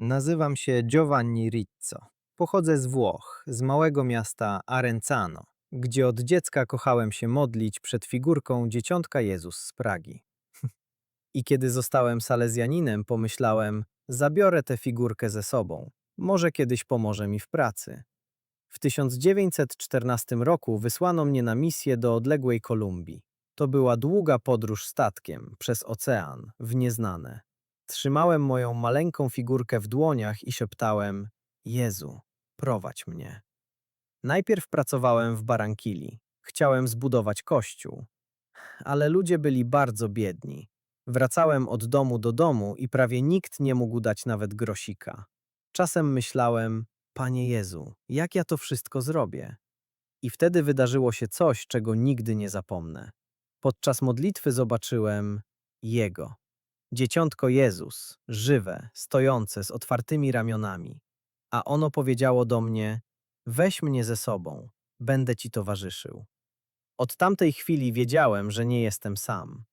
Nazywam się Giovanni Rizzo. Pochodzę z Włoch, z małego miasta Arenzano, gdzie od dziecka kochałem się modlić przed figurką Dzieciątka Jezus z Pragi. I kiedy zostałem salezjaninem, pomyślałem, zabiorę tę figurkę ze sobą. Może kiedyś pomoże mi w pracy. W 1914 roku wysłano mnie na misję do odległej Kolumbii. To była długa podróż statkiem przez ocean w nieznane. Trzymałem moją maleńką figurkę w dłoniach i szeptałem: Jezu, prowadź mnie. Najpierw pracowałem w Barankili. Chciałem zbudować kościół. Ale ludzie byli bardzo biedni. Wracałem od domu do domu i prawie nikt nie mógł dać nawet grosika. Czasem myślałem: Panie Jezu, jak ja to wszystko zrobię? I wtedy wydarzyło się coś, czego nigdy nie zapomnę. Podczas modlitwy zobaczyłem Jego. Dzieciątko Jezus, żywe, stojące z otwartymi ramionami. A ono powiedziało do mnie: Weź mnie ze sobą, będę ci towarzyszył. Od tamtej chwili wiedziałem, że nie jestem sam.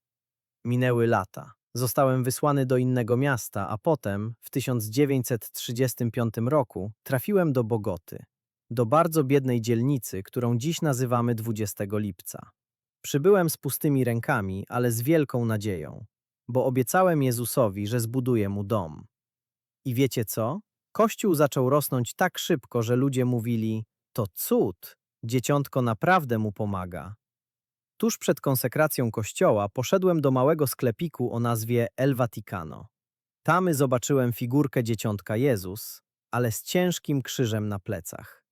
Minęły lata. Zostałem wysłany do innego miasta, a potem, w 1935 roku, trafiłem do Bogoty, do bardzo biednej dzielnicy, którą dziś nazywamy 20 lipca. Przybyłem z pustymi rękami, ale z wielką nadzieją, bo obiecałem Jezusowi, że zbuduję mu dom. I wiecie co? Kościół zaczął rosnąć tak szybko, że ludzie mówili: To cud, dzieciątko naprawdę mu pomaga. Tuż przed konsekracją kościoła poszedłem do małego sklepiku o nazwie El Vaticano. Tam zobaczyłem figurkę dzieciątka Jezus, ale z ciężkim krzyżem na plecach.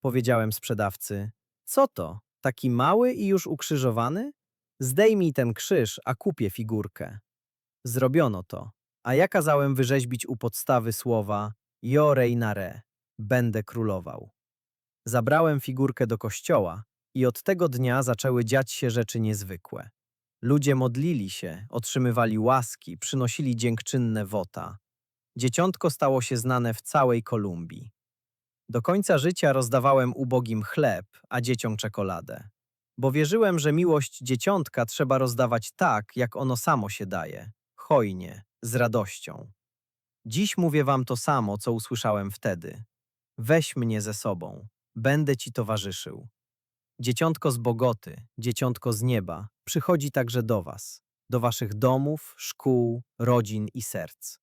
Powiedziałem sprzedawcy: Co to? Taki mały i już ukrzyżowany? Zdejmij ten krzyż, a kupię figurkę. Zrobiono to, a ja kazałem wyrzeźbić u podstawy słowa Jo reinare, będę królował. Zabrałem figurkę do kościoła i od tego dnia zaczęły dziać się rzeczy niezwykłe. Ludzie modlili się, otrzymywali łaski, przynosili dziękczynne wota. Dzieciątko stało się znane w całej Kolumbii. Do końca życia rozdawałem ubogim chleb, a dzieciom czekoladę. Bo wierzyłem, że miłość dzieciątka trzeba rozdawać tak, jak ono samo się daje, hojnie, z radością. Dziś mówię wam to samo, co usłyszałem wtedy. Weź mnie ze sobą, będę ci towarzyszył. Dzieciątko z Bogoty, dzieciątko z nieba, przychodzi także do was, do waszych domów, szkół, rodzin i serc.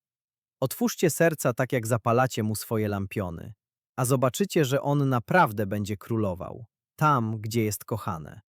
Otwórzcie serca tak, jak zapalacie mu swoje lampiony, a zobaczycie, że on naprawdę będzie królował, tam, gdzie jest kochane.